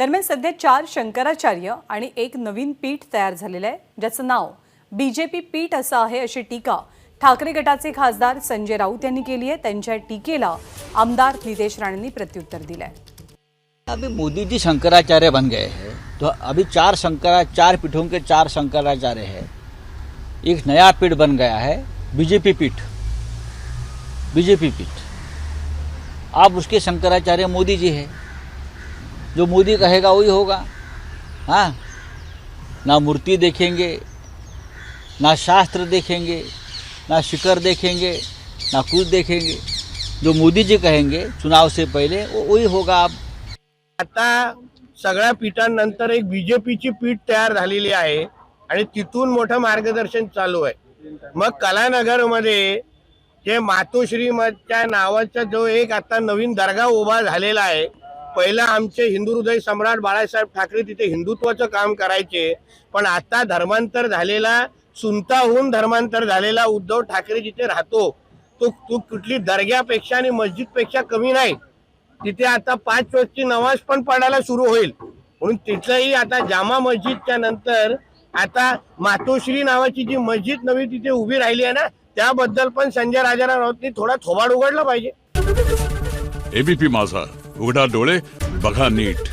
दरम्यान सध्या चार शंकराचार्य आणि एक नवीन पीठ तयार झालेलं आहे ज्याचं नाव बीजेपी पीठ असं आहे अशी टीका ठाकरे गटाचे खासदार संजय राऊत यांनी केली आहे. त्यांच्या टीकेला आमदार नितेश राणेंनी प्रत्युत्तर दिलं आहे अभी मोदी जी शंकराचार्य बन गए हैं तो अभी चार शंकरा चार पीठों के चार शंकराचार्य हैं। एक नया पीठ बन गया है बीजेपी पीठ। बीजेपी पीठ। आप उसके शंकराचार्य मोदी जी हैं। जो मोदी कहेगा वही होगा। हाँ? ना मूर्ति देखेंगे ना शास्त्र देखेंगे ना शिखर देखेंगे ना कुछ देखेंगे। जो मोदी जी कहेंगे चुनाव से पहले वो वही होगा आप आता सगळ्या पीठांनंतर एक बीजेपीची पीठ तयार झालेली आहे आणि तिथून मोठं मार्गदर्शन चालू आहे. मग कलानगरमध्ये जे मातोश्रीच्या नावाचा जो एक आता नवीन दर्गा उभा झालेला आहे पहिला आमचे हिंदू हृदय सम्राट बाळासाहेब ठाकरे तिथे हिंदुत्वाचं काम करायचे. पण आता धर्मांतर झालेला सुनताहून धर्मांतर झालेला उद्धव ठाकरे जिथे राहतो तो तू कुठली दर्ग्यापेक्षा आणि मस्जिदपेक्षा कमी नाही. तिथे आता पाच वक्तची नमाज पण पडायला सुरू होईल. म्हणून तिथलंही आता जामा मस्जिदच्या नंतर आता मातोश्री नावाची जी मस्जिद नवी तिथे उभी राहिली आहे ना त्याबद्दल पण संजय राजाराव राऊतनी थोडा थोबाड उघडला पाहिजे. एबीपी माझा. उघडा डोळे बघा नीट.